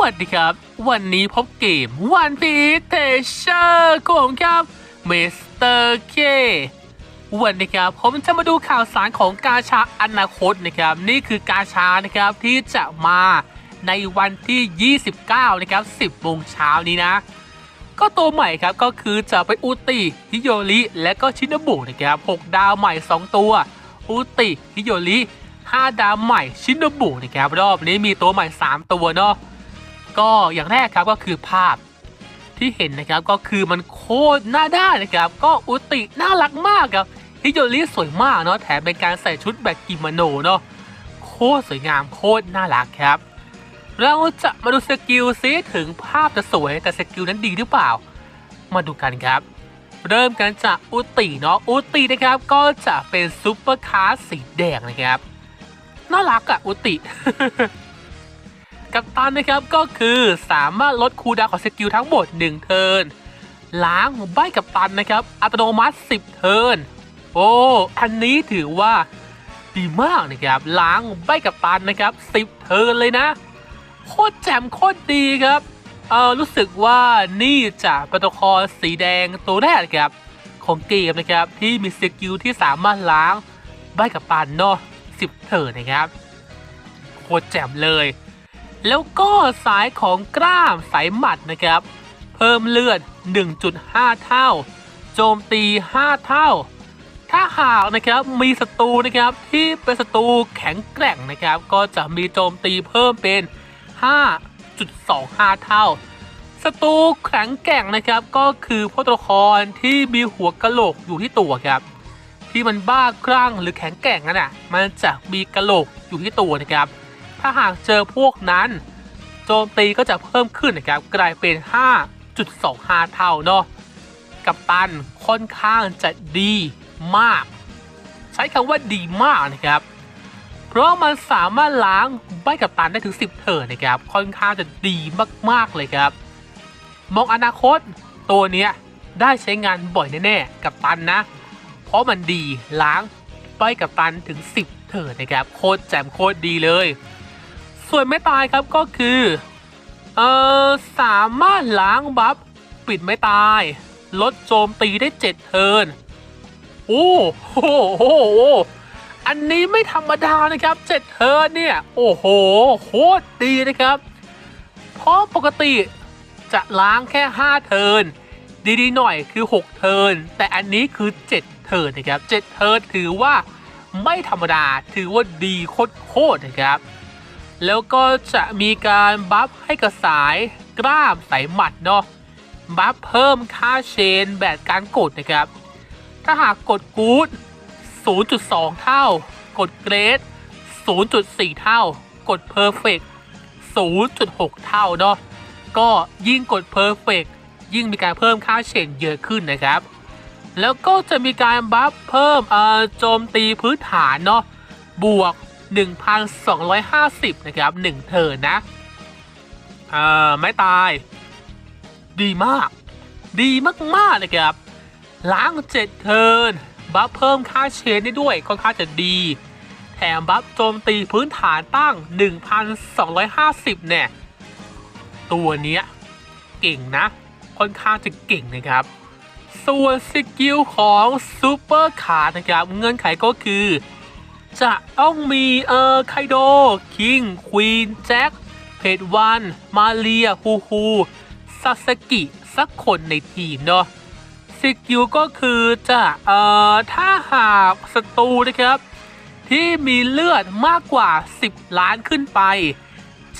วัสดีครับ วันนี้พบเกมวันพีเทเชอร์ของครับเมสเตอร์เควันนี้ครับผมจะมาดูข่าวสารของกาชาอนาคตนะครับ นี่คือกาชานะครับที่จะมาในวันที่ 29 นะครับ 10โมงเช้านี้นะ ก็ตัวใหม่ครับก็คือจะไปอุติฮิโยริและก็ชินบุนะครับ 6 ดาวใหม่ 2 ตัว อุติฮิโยริ5ดาวใหม่ชินบุนะครับรอบนี้มีตัวใหม่ 3 ตัวเนาะ ก็อย่างแรกครับก็คือภาพที่เห็นนะครับก็คือมันโคตรน่าได้นะครับ ก็อุติน่ารักมากครับฮิโยริสวยมากเนาะแถมเป็นการใส่ชุดแบบกิโมโนเนาะโคตรสวยงามโคตรน่ารักครับ เราจะมาดูสกิลซิถึงภาพจะสวยแต่สกิลนั้นดีหรือเปล่า มาดูกันครับ เริ่มกันจากอุติเนาะอุตินะครับก็จะเป็นซุปเปอร์คาร์สีแดงนะครับน่ารักอะอุติ กัปตันนะครับ ก็คือสามารถลดคูลดาวของสกิลทั้งหมด 1 เทิร์นล้างใบกัปตันนะครับ อัตโนมัติ 10 เทิร์นโอ้อันนี้ถือว่าดีมากนะครับ ล้างใบกัปตันนะครับ 10 เทิร์นเลยนะ โคตรแจ่มโคตรดีครับเออรู้สึกว่านี่จะเป็นตัวลสีแดงตัวแรกนะครับของเกมนะครับที่มีสกิลที่สามารถล้างใบกับปันเนาะสิบเถิดนะครับ โคตรแจ่มเลย แล้วก็สายของกล้ามสายหมัดนะครับ เพิ่มเลือด 1.5 เท่า โจมตี 5 เท่า ถ้าหากนะครับมีศัตรูนะครับที่เป็นศัตรูแข็งแกร่งนะครับ ก็จะมีโจมตีเพิ่มเป็น 5.25 เท่าศัตรูแข็งแกร่งนะครับก็คือพวกตัวละครที่มีหัวกะโหลกอยู่ที่ตัวครับ ที่มันบ้าคลั่งหรือแข็งแกร่งนั่นน่ะมันจะมีกะโหลกอยู่ที่ตัวนะครับ ถ้าหากเจอพวกนั้น โจมตีก็จะเพิ่มขึ้นนะครับกลายเป็น 5.25 เท่าเนาะกับตันค่อนข้างจะดีมาก ใช้คำว่าดีมากนะครับ เพราะมันสามารถล้างใบกับตันได้ถึง 10เทิร์นนะครับ ค่อนข้างจะดีมากๆเลยครับ มองอนาคตตัวเนี้ยได้ใช้งานบ่อยแน่ๆกับตันนะ เพราะมันดีล้างใบกับตันถึง 10เทิร์นนะครับ โคตรแจ่มโคตรดีเลย ส่วนไม่ตายครับก็คือเออสามารถล้างบัฟปิดไม่ตาย ลดโจมตีได้7เทิร์นโอ้โหโหโหอันนี้ไม่ธรรมดานะครับเจ็ดเทิร์นเนี่ย โอ้โหโคตรดีนะครับ เพราะปกติจะล้างแค่ 5 เทิร์นดีๆหน่อยคือ 6 เทิร์นแต่อันนี้คือ 7 เทิร์นนะครับ 7 เทิร์นถือว่าไม่ธรรมดาถือว่าดีโคตรๆนะครับ แล้วก็จะมีการบัฟให้กับสายกล้ามสายหมัดเนาะบัฟเพิ่มค่าเชนแบบการกดนะครับ ถ้าหากกดกู๊ด 0.2 เท่า กดเกรด 0.4 เท่า กดเพอร์เฟก0.6 เท่าเนาะก็ยิ่งกดเพอร์เฟกยิ่งมีการเพิ่มค่าเฉนเยอะขึ้นนะครับ แล้วก็จะมีการบัฟเพิ่มโจมตีพื้นฐานเนาะบวก 1,250 นะครับ 1 เทิร์นนะเอ่อไม่ตาย ดีมาก ดีมากๆนะครับ ล้าง 7 เทิร์นบัฟเพิ่มค่าเชนได้ด้วยค่อนข้างจะดี แถมบัฟโจมตีพื้นฐานตั้ง 1,250 เนี่ย ตัวเนี้ยเก่งนะ ค่อนข้างจะเก่งนะครับ ส่วนสกิลของซูเปอร์คาร์นะครับ เงื่อนไขก็คือ จะต้องมีเอ่อไคโด คิง ควีน แจ็ค เพดวัน มาเรีย ฮูฮูซาสกิ สักคนในทีมเนาะสกิลก็คือจะเอ่อถ้าหากศัตรูนะครับ ที่มีเลือดมากกว่า 10 ล้านขึ้นไป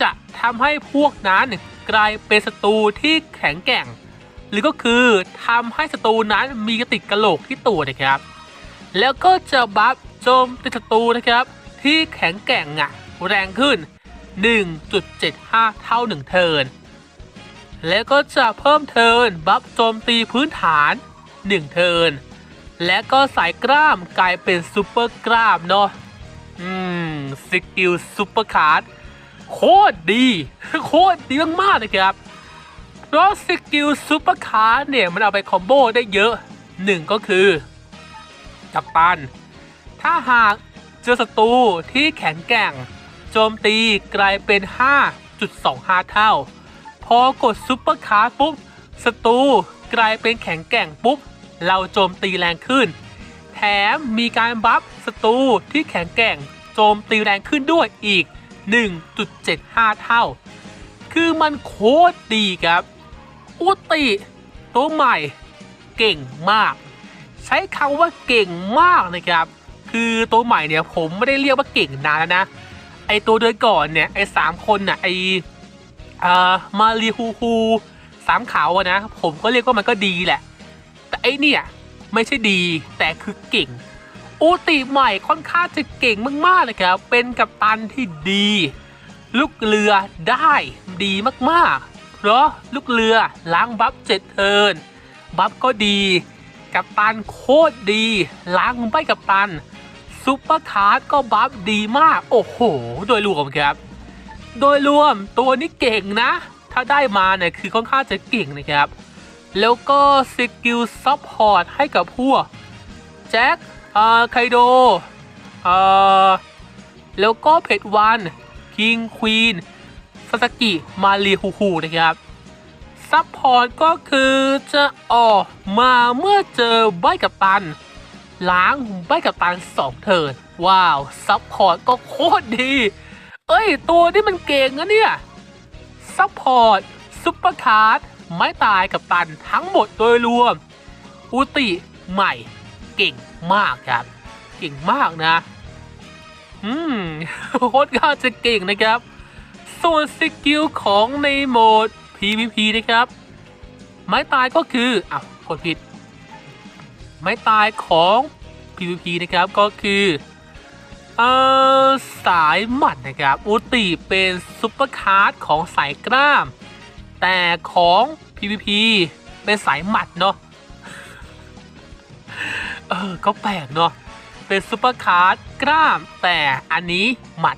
จะทำให้พวกนั้นกลายเป็นศัตรูที่แข็งแกร่ง หรือก็คือทำให้ศัตรูนั้นมีกระติกกระโหลกที่ตัวนะครับ แล้วก็จะบัฟ โจมตีศัตรูนะครับ ที่แข็งแกร่งอะแรงขึ้น 1.75 เท่า 1 เทิร์น แล้วก็จะเพิ่มเทิร์นบัฟโจมตีพื้นฐาน 1 เทิร์น และก็สายกล้ามกลายเป็นซูเปอร์กล้ามเนาะ อืม สกิลซูเปอร์คาร์ดโคตรดี โคตรดีมากๆเลยครับ เพราะสกิลซูเปอร์คาร์ดเนี่ย มันเอาไปคอมโบได้เยอะหนึ่งก็คือ กัปตัน ถ้าหากเจอศัตรูที่แข็งแกร่ง โจมตีกลายเป็น1.25 เท่า พอกดซุปเปอร์คาร์ปุ๊บศัตรูกลายเป็นแข็งแกร่งปุ๊บ เราโจมตีแรงขึ้น แถมมีการบัฟศัตรูที่แข็งแกร่ง โจมตีแรงขึ้นด้วยอีก 1.75 เท่า คือมันโคตรดีครับ อุติตัวใหม่ เก่งมาก ใช้คำว่าเก่งมากนะครับ คือตัวใหม่เนี่ยผมไม่ได้เรียกว่าเก่งนานแล้วนะ ไอตัวเดือนก่อนเนี่ยไอสามคนน่ะไออ่ามารีฮูฮูสามขาวนะ ผมก็เรียกว่ามันก็ดีแหละ แต่ไอเนี่ยไม่ใช่ดีแต่คือเก่งอุติใหม่ค่อนข้างจะเก่งมากๆเลยครับเป็นกัปตันที่ดี ลูกเรือได้ดีมากๆ เพราะลูกเรือล้างบัฟเจ็ดเทินบัฟก็ดี กัปตันโคตรดี ล้างใบกัปตัน ซุปเปอร์คาร์ดก็บัฟดีมาก โอ้โห โดยรวมครับ โดยรวมตัวนี้เก่งนะ ถ้าได้มาเนี่ยคือค่อนข้างจะเก่งนะครับ แล้วก็สกิลซัพพอร์ตให้กับพวกแจ็คอ่อไคโดอ่อแล้วก็เพจวันคิงควีนซาสกิ มารีฮูฮูนะครับซัพพอร์ตก็คือจะออกมาเมื่อเจอใบกับตัน ล้างใบกับตันสองเทิร์นว้าว ซัพพอร์ตก็โคตรดี เอ้ย ตัวนี้มันเก่งนะเนี่ย ซัพพอร์ตซุปเปอร์คาร์ดไม้ตายกับตันทั้งหมดโดยรวม อุติใหม่ เก่งมากครับ เก่งมากนะ อืมโคตรข้าจะเก่งนะครับ ส่วนสกิลของในโหมด PVP นะครับ ไม้ตายก็คืออ้าวกดผิด ไม้ตายของ PVP นะครับก็คือเอ่อสายหมัดนะครับอุติเป็นซุปเปอร์คาร์ดของสายกล้าม แต่ของ PVP เป็นสายหมัดเนาะเออก็แปลกเนาะเป็นซุปเปอร์คาร์ดกล้าม แต่อันนี้หมัด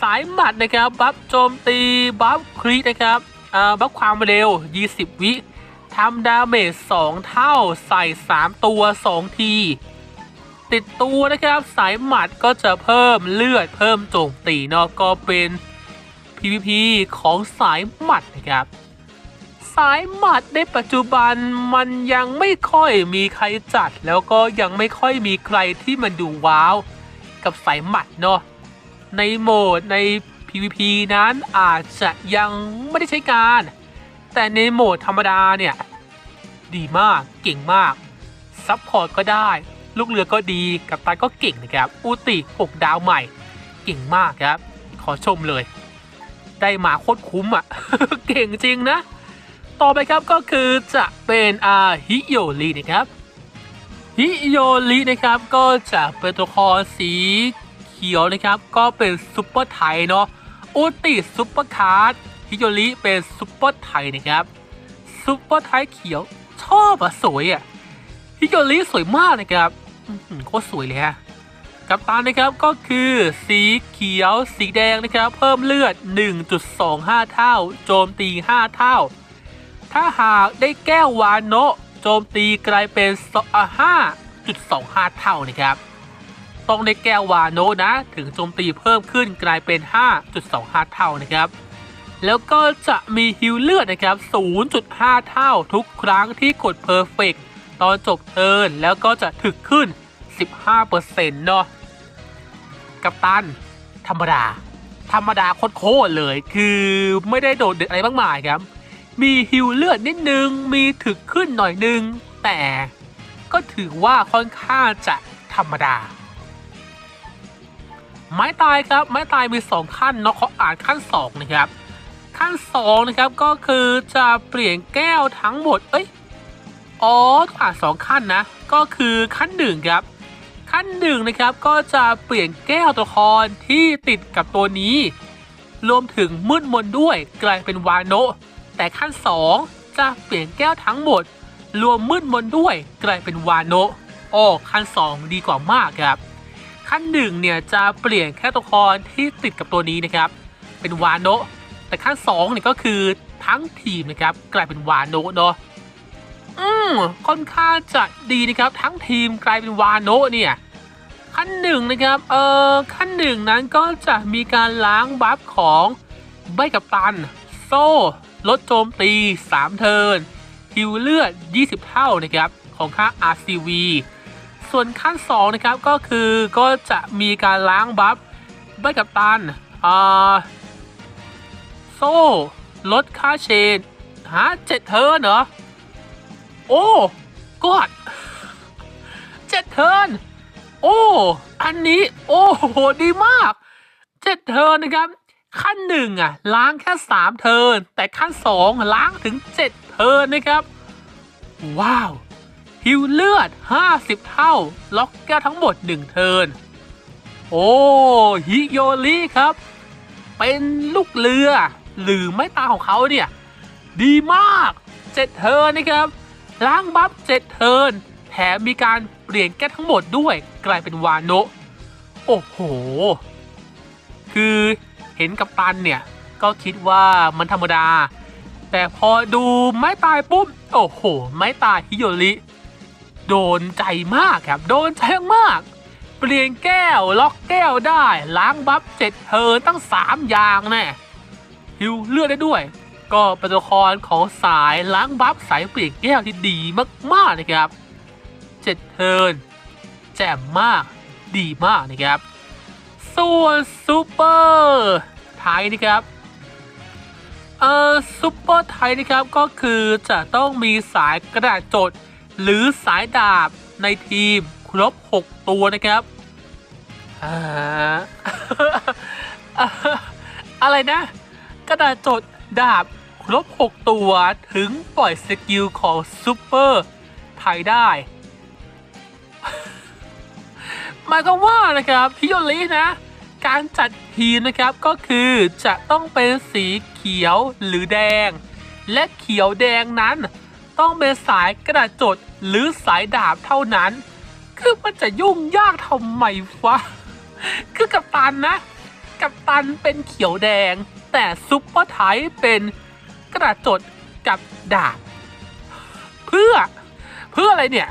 สายหมัดนะครับ บัฟโจมตี บัฟครีนะครับอ่าบัฟความเร็ว 20 วิ ทำดาเมจ2เท่าใส่ 3 ตัว 2 ที ติดตัวนะครับ สายหมัดก็จะเพิ่มเลือดเพิ่มโจมตีเนาะก็เป็น PVP ของสายหมัดนะครับ สายหมัดในปัจจุบันมันยังไม่ค่อยมีใครจัด แล้วก็ยังไม่ค่อยมีใครที่มันดูว้าว กับสายหมัดเนาะในโหมดใน PVP นั้นอาจจะยังไม่ได้ใช้การ แต่ในโหมดธรรมดาเนี่ย ดีมากเก่งมากซัพพอร์ตก็ได้ ลูกเรือก็ดีกับตันก็เก่งนะครับอุติ6ดาวใหม่ เก่งมากครับ ขอชมเลย ได้มาโคตรคุ้มอะ เก่งจริงนะ ต่อไปครับก็คือจะเป็นอาฮิโยรินะครับฮิโยรินะครับก็จะเป็นตัวครสีเขียวนะครับ ก็เป็นซุปเปอร์ไทยเนาะอุติซุปเปอร์คาร์ด ฮิโยริเป็นซุปเปอร์ไทยนะครับซุปเปอร์ไทยเขียวชอบอะสวยอะฮิโยริสวยมากนะครับโคตรสวยเลยฮะกัปตันนะครับก็คือสีเขียวสีแดงนะครับ เพิ่มเลือด 1.25 เท่า โจมตี 5 เท่า ถ้าหากได้แก้ววานโนโจมตีกลายเป็น5.25 เท่านะครับ ต้องได้แก้ววานโนนะ ถึงโจมตีเพิ่มขึ้นกลายเป็น 5.25 เท่านะครับ แล้วก็จะมีฮิลเลือดนะครับ 0.5 เท่าทุกครั้งที่กดเพอร์เฟกตอนจบเทิร์นแล้วก็จะถึกขึ้น 15%เนาะกัปตัน ธรรมดา ธรรมดาโคตรเลย คือไม่ได้โดดเด่นอะไรมากมายครับ มีฮิวเลือดนิดนึง มีถึกขึ้นหน่อยนึง แต่ก็ถือว่าค่อนข้างจะธรรมดา ไม้ตายครับ ไม้ตายมี 2 ขั้นเนาะเขาอ่านขั้น 2 นะครับ ขั้น2นะครับก็คือจะเปลี่ยนแก้วทั้งหมด เอ้ย อ๋อต้องอ่านสองขั้นนะ ก็คือขั้นหนึ่งครับ ขั้นหนึ่งนะครับก็จะเปลี่ยนแก้วตัวละครที่ติดกับตัวนี้ รวมถึงมืดมนด้วยกลายเป็นวาโนะแต่ขั้น 2 จะเปลี่ยนแก้วทั้งหมด รวมมืดมนด้วยกลายเป็นวาโนะโอ้ขั้น 2 ดีกว่ามากครับ ขั้นหนึ่งเนี่ยจะเปลี่ยนแค่ตัวละครที่ติดกับตัวนี้นะครับ เป็นวาโนะ แต่ขั้น2เนี่ยก็คือทั้งทีมนะครับกลายเป็นวาโนะเนาะอืมค่อนข้างจะดีนะครับ ทั้งทีมกลายเป็นวาโนะเนี่ยขั้นหนึ่งนะครับเอ่อขั้นหนึ่งนั้นก็จะมีการล้างบัฟของใบกับตัน โซ่ ลดโจมตี 3 เทิร์นฮิวเลือด 20 เท่านะครับของค่า RCV ส่วนขั้น 2 นะครับก็คือก็จะมีการล้างบัฟใบกับตันอ่า โซ่ลดค่าเชนหาเจ็ดเทินเหรอ โอ้กอดเจ็ดเทินโอ้ อันนี้ โอ้โห ดีมากเจ็ดเทินนะครับ ขั้นหนึ่งอะ ล้างแค่สามเทินแต่ขั้นสองล้างถึงเจ็ดเทินนะครับ ว้าวฮิวเลือด 50 เท่า ล็อกแก้วทั้งหมด 1 เทิน โอ้ฮิโยริครับ เป็นลูกเรือ หรือไม่ตาของเขาเนี่ย ดีมากเจ็ดเทิร์นนะครับล้างบัฟเจ็ดเทิร์นแถมมีการเปลี่ยนแก้วทั้งหมดด้วยกลายเป็นวานโนะโอ้โห คือเห็นกับตันเนี่ย ก็คิดว่ามันธรรมดา แต่พอดูไม้ตายปุ๊บ โอ้โห ไม้ตายฮิโยริ โดนใจมากครับ โดนใจมาก เปลี่ยนแก้ว ล็อกแก้วได้ ล้างบัฟเจ็ดเทิร์นตั้ง 3 อย่างแน่ ฮิวเลือดได้ด้วย ก็เป็นตัวละครของสายล้างบัฟสายเปลี่ยนแก้วที่ดีมากๆนะครับเจ็ดเทิร์นแจ่มมากดีมากนะครับ ส่วนซูเปอร์ไทยนะครับเอ่อซูเปอร์ไทยนะครับก็คือจะต้องมีสายกระดาษจด หรือสายดาบในทีมครบ 6 ตัวนะครับออะไรนะ กระดาษจดดาบครบ 6 ตัวถึงปล่อยสกิลของซูเปอร์ไทยได้หมายความว่านะครับพิโยรินะ การจัดทีมนะครับก็คือจะต้องเป็นสีเขียวหรือแดง และเขียวแดงนั้น ต้องเป็นสายกระดาษจดหรือสายดาบเท่านั้น คือมันจะยุ่งยากทำไมวะ คือกับตันนะ กับตันเป็นเขียวแดง แต่ซุปเปอร์ไทยเป็นกระจดกับดาบเพื่อเพื่ออะไรเนี่ย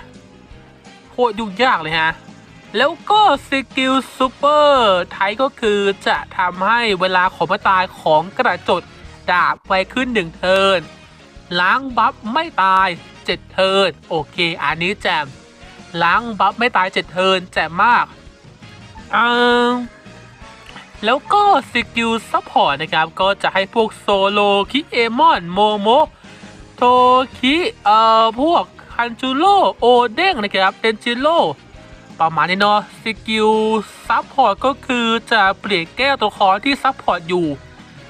โคตรยุ่งยากเลยฮะ แล้วก็สกิลซูเปอร์ไทยก็คือจะทำให้เวลาของมาตายของกระจดดาบไวขึ้นหนึ่งเทิร์นล้างบัฟไม่ตาย7เทิร์นโอเค อันนี้แจมล้างบัฟไม่ตาย7เทิร์นแจมมากอืม แล้วก็สกิลซัพพอร์ตนะครับ ก็จะให้พวกโซโลคิเอมอน โมโมโทคิเอ่อพวกคันจูโรโอเด้งนะครับเทนจิโรประมาณนี้เนาะสกิลซับพอร์ตก็คือจะเปลี่ยนแก้วตัวละครที่ซับพอร์ตอยู่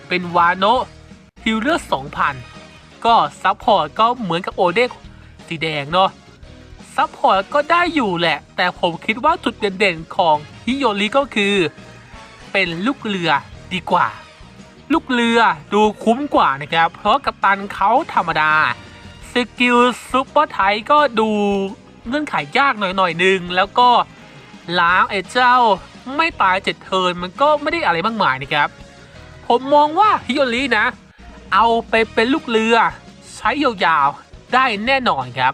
เป็นวาโนฮิลเลอร์2,000 ก็ซับพอร์ตก็เหมือนกับโอเด็กสีแดงเนาะซับพอร์ตก็ได้อยู่แหละ แต่ผมคิดว่าจุดเด่นๆของฮิโยริก็คือ เป็นลูกเรือดีกว่า ลูกเรือดูคุ้มกว่านะครับ เพราะกับตันเขาธรรมดา สกิลซุปเปอร์ไทยก็ดูเงื่อนไขยากหน่อยหนึ่งแล้วก็ล้างไอ้เจ้าไม่ตายเจ็ดเทิร์นมันก็ไม่ได้อะไรมากมายนะครับ ผมมองว่าฮิโยรินะ เอาไปเป็นลูกเรือ ใช้ยาวๆได้แน่นอนครับ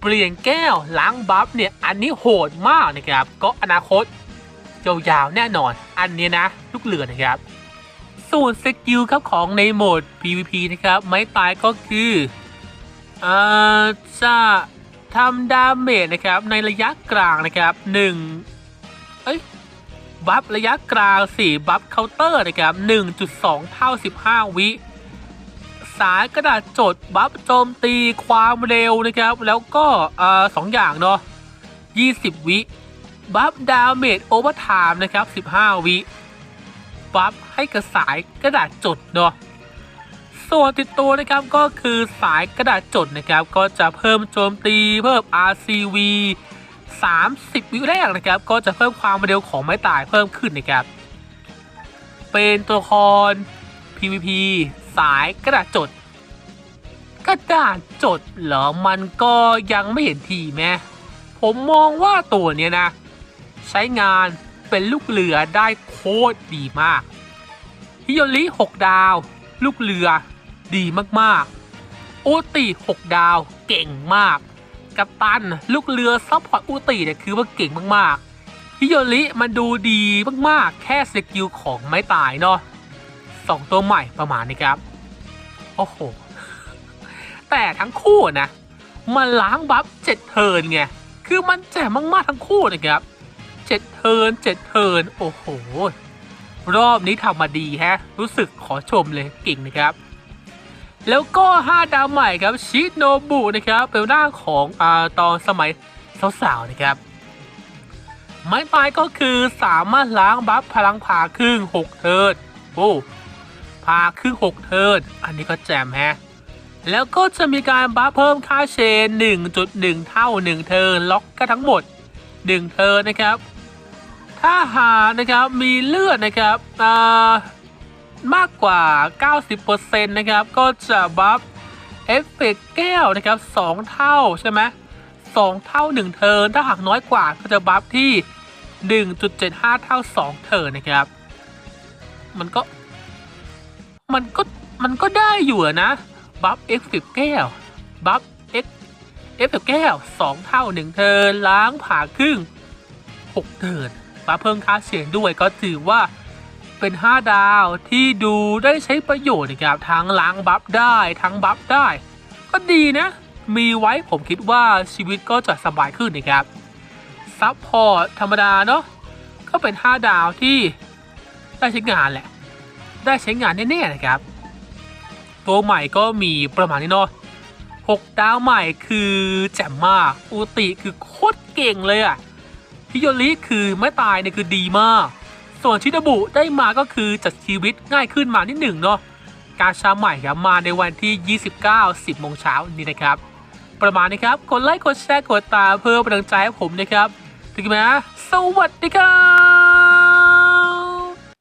เปลี่ยนแก้วล้างบัฟเนี่ยอันนี้โหดมากนะครับ ก็อนาคต ยาวๆแน่นอน อันนี้นะ ลูกเรือนะครับ ส่วนสกิลครับของในโหมด PVP นะครับ ไม้ตายก็คืออ่าจะทำดาเมจนะครับ ในระยะกลางนะครับ1เอ้ยบัฟระยะกลาง 4 บัฟเคาน์เตอร์นะครับ 1.2 เท่า 15 วิสายกระดาษจดบัฟโจมตีความเร็วนะครับ แล้วก็เอ่อสองอย่างเนาะ20 วิ บัฟดาเมจโอเวอร์ไทม์นะครับ 15 วิบัฟให้กับสายกระดาษจดเนาะส่วนติดตัวนะครับก็คือสายกระดาษจดนะครับ ก็จะเพิ่มโจมตีเพิ่ม RCV 30 วิแรกนะครับ ก็จะเพิ่มความเร็วของไม้ตายเพิ่มขึ้นนะครับ เป็นตัวละคร PVP สายกระดาษจด กระดาษจดเหรอมันก็ยังไม่เห็นทีแม้ผมมองว่าตัวเนี้ยนะ ใช้งานเป็นลูกเรือได้โคตรดีมาก ฮิโยริ6 ดาว ลูกเรือดีมากๆโอติ 6 ดาวเก่งมาก กัปตันลูกเรือซัพพอร์ตอุติเนี่ยคือว่าเก่งมากๆ ฮิโยริมันดูดีมากๆ แค่สกิลของไม้ตายเนาะสองตัวใหม่ประมาณนี้ครับ โอ้โห แต่ทั้งคู่นะ มันล้างบัฟเจ็ดเทินไง คือมันแจ่มมากๆทั้งคู่นะครับ เจ็ดเทิร์นเจ็ดเทิร์นโอ้โห รอบนี้ทำมาดีฮะ รู้สึกขอชมเลยเก่งนะครับ แล้วก็ 5 ดาวใหม่ครับชิโนบุนะครับเป็นหน้าของอาตอนสมัยสาวๆนะครับ ไม้ตายก็คือสามารถล้างบัฟพลังผ่าครึ่ง 6 เทิร์นโอ้ผ่าครึ่ง 6 เทิร์นอันนี้ก็แจมฮะแล้วก็จะมีการบัฟเพิ่มค่าเชน 1.1 เท่า 1 เทิร์นล็อกก็ทั้งหมด 1 เทิร์นนะครับ ถ้าหากนะครับมีเลือดนะครับมากกว่า 90%นะครับก็จะบัฟเอฟเฟกแก้วนะครับ 2 เท่าใช่ไหม2เท่า 1 เทิร์นถ้าหากน้อยกว่าก็จะบัฟที่ 1.75 เท่า 2 เทิร์นนะครับ มันก็ มันก็ มันก็ได้อยู่นะบัฟเอ็กซ์แก้วบัฟเอ็กเอฟแก้ว 2 เท่า 1 เทิร์นล้างผ่าครึ่ง 6 เทิร์น มาเพิ่มค่าเสียงด้วยก็ถือว่าเป็น 5 ดาวที่ดูได้ใช้ประโยชน์นะครับทั้งล้างบัฟได้ทั้งบัฟได้ ก็ดีนะ มีไว้ผมคิดว่าชีวิตก็จะสบายขึ้นนะครับซับพอร์ตธรรมดาเนาะก็เป็น 5 ดาวที่ได้ใช้งานแหละ ได้ใช้งานแน่ๆนะครับ ตัวใหม่ก็มีประมาณนี้เนาะ6ดาวใหม่คือแจ่มมากอุติคือโคตรเก่งเลยอะ ฮิโยริคือไม่ตายเนี่ยคือดีมาก ส่วนชิดาบุได้มาก็คือจัดชีวิตง่ายขึ้นมานิดหนึ่งเนาะการชาใหม่ครับมาในวันที่ 29 10โมงเช้านี้นะครับ ประมาณนี้ครับกดไลค์กดแชร์กดตามเพื่อเป็นกำลังใจให้ผมนะครับถึงแม้สวัสดีครับ